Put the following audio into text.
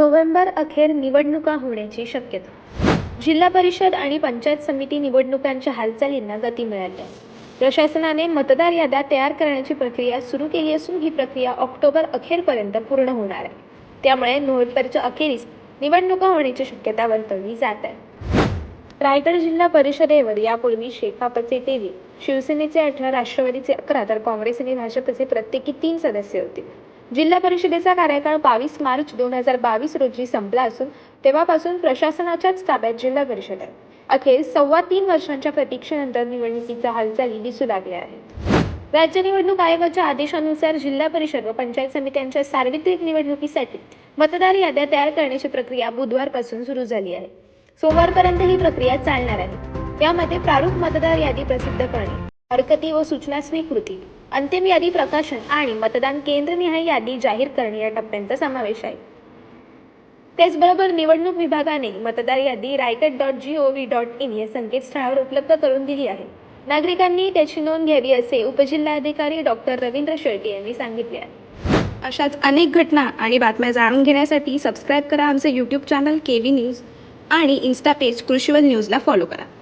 November अखेर निवडणुका होण्याची शक्यता. जिल्हा परिषद आणि पंचायत समिती निवडणुकांच्या हालचालींना गती मिळाली. आहे प्रशासनाने मतदार याद्या तयार करण्याची प्रक्रिया सुरू केली असून ही प्रक्रिया ऑक्टोबर अखेरपर्यंत पूर्ण होणार आहे. त्यामुळे नोव्हेंबरच्या अखेरीस निवडणुका होण्याची शक्यता वर्तवली जात आहे. रायगड जिल्हा परिषदेवर यापूर्वी शेकापचे तेवीस शिवसेनेचे अठरा राष्ट्रवादीचे अकरा तर काँग्रेस आणि भाजपचे प्रत्येकी तीन सदस्य होते. जिल्हा परिषदेचा कार्यकाळ बावीस मार्च दोन हजार बावीस रोजी संपला असून तेव्हापासून प्रशासनाच्याच ताब्यात जिल्हा परिषद आहे. अखेर सव्वा तीन वर्षांच्या प्रतीक्षेनंतर निवडणुकीच्या हालचाली दिसू लागल्या आहेत. राज्य निवडणूक आयोगाच्या आदेशानुसार जिल्हा परिषद व पंचायत समित्यांच्या सार्वत्रिक निवडणुकीसाठी मतदार याद्या तयार करण्याची प्रक्रिया बुधवारपासून सुरू झाली आहे. सोमवारपर्यंत ही प्रक्रिया चालणार आहे. यामध्ये प्रारूप मतदार यादी प्रसिद्ध करणे हरकती व सूचना स्वीकृती अंतिम यादी प्रकाशन आणि मतदान केंद्रनिहाय यादी जाहीर करणे या टप्प्यांचा समावेश आहे. त्याचबरोबर निवडणूक विभागाने मतदार यादी Raigad dot G O V dot in या संकेतस्थळावर उपलब्ध करून दिली आहे. नागरिकांनी त्याची नोंद घ्यावी असे उपजिल्हाधिकारी डॉक्टर रवींद्र शेळके यांनी सांगितले आहे. अशाच अनेक घटना आणि बातम्या जाणून घेण्यासाठी सबस्क्राईब करा आमचे YouTube channel K V news आणि इन्स्टा पेज कृषीवल न्यूजला फॉलो करा.